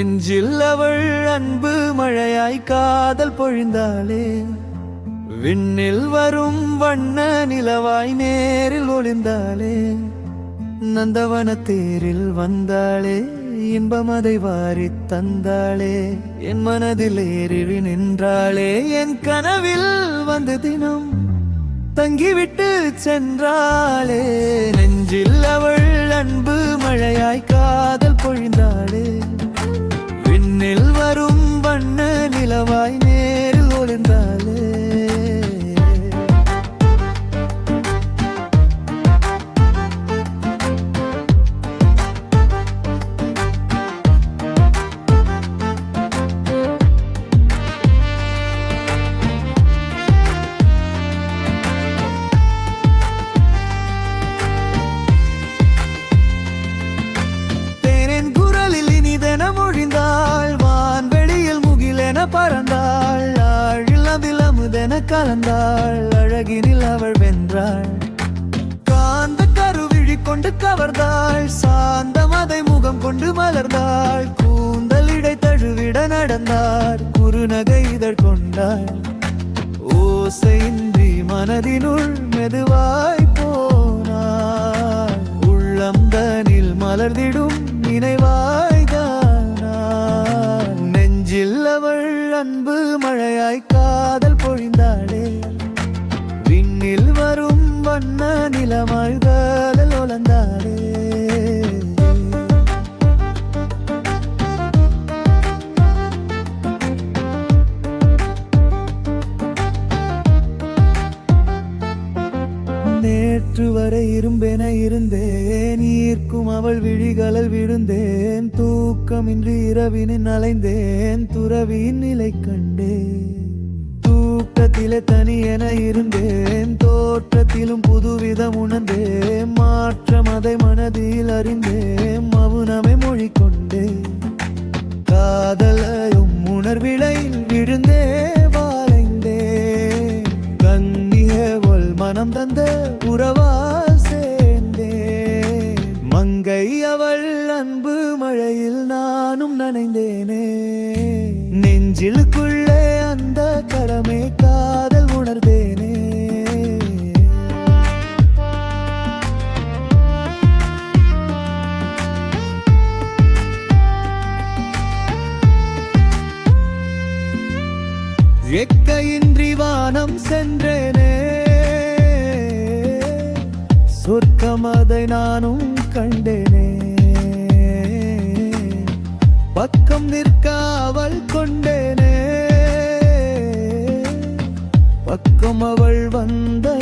நெஞ்சில் அவள் அன்பு மழையாய் காதல் பொழிந்தாளே. விண்ணில் வரும் வண்ண நிலவாய் நேரில் ஒளிந்தாளே. நந்தவன தேரில் வந்தாளே இன்பம் அதை வாரி தந்தாளே. என் மனதில் ஏறிவி நின்றாளே என் கனவில் வந்து தினம் தங்கிவிட்டு சென்றாளே. நெஞ்சில் அவள் அன்பு மழையாய் காதல் பொழிந்தாள். பறந்தாள். ஆழில் அதில் அமுதென கலந்தாள். அழகினில் அவள் வென்றாள். காந்த கருவிழி கொண்டு கவர்ந்தாள். சாந்த மதை முகம் கொண்டு மலர்ந்தாள். கூந்தல் இடை தழுவிட நடந்தார். குறுநகை இதழ் கொண்டாள். ஓசையின்றி மனதினுள் மெதுவாய் போனாள். உள்ளம் தனில் மலர்ந்திடும் அன்பு மழையாய் காதல் பொழிந்தாளே. விண்ணில் வரும் வண்ண நிலமாய் நேற்று வரை இரும்பென இருந்தேன். ஈர்க்கும் அவள் விழிகளில் விழுந்தேன். தூக்கமின்றி இரவினின் அலைந்தேன் துறவியின் நிலை கண்டேன். தூக்கத்திலே தனி என இருந்தேன். தோற்றத்திலும் புதுவிதம் உணர்ந்தேன். மாற்றம் அதை மனதில் அறிந்தேன். மவுனமே மொழி கொண்டேன். காதலையும் உணர்விலையில் விழுந்தேன். நெஞ்சிலுக்குள்ளே அந்த கரமே காதல் உணர்ந்தேனே. எக்கையின்றி வானம் சென்றேனே. சொர்க்கம் அதை நானும் கண்டேனே. பக்கம் நிற்காவல் கொண்டேனே. பக்கம் அவள் வந்த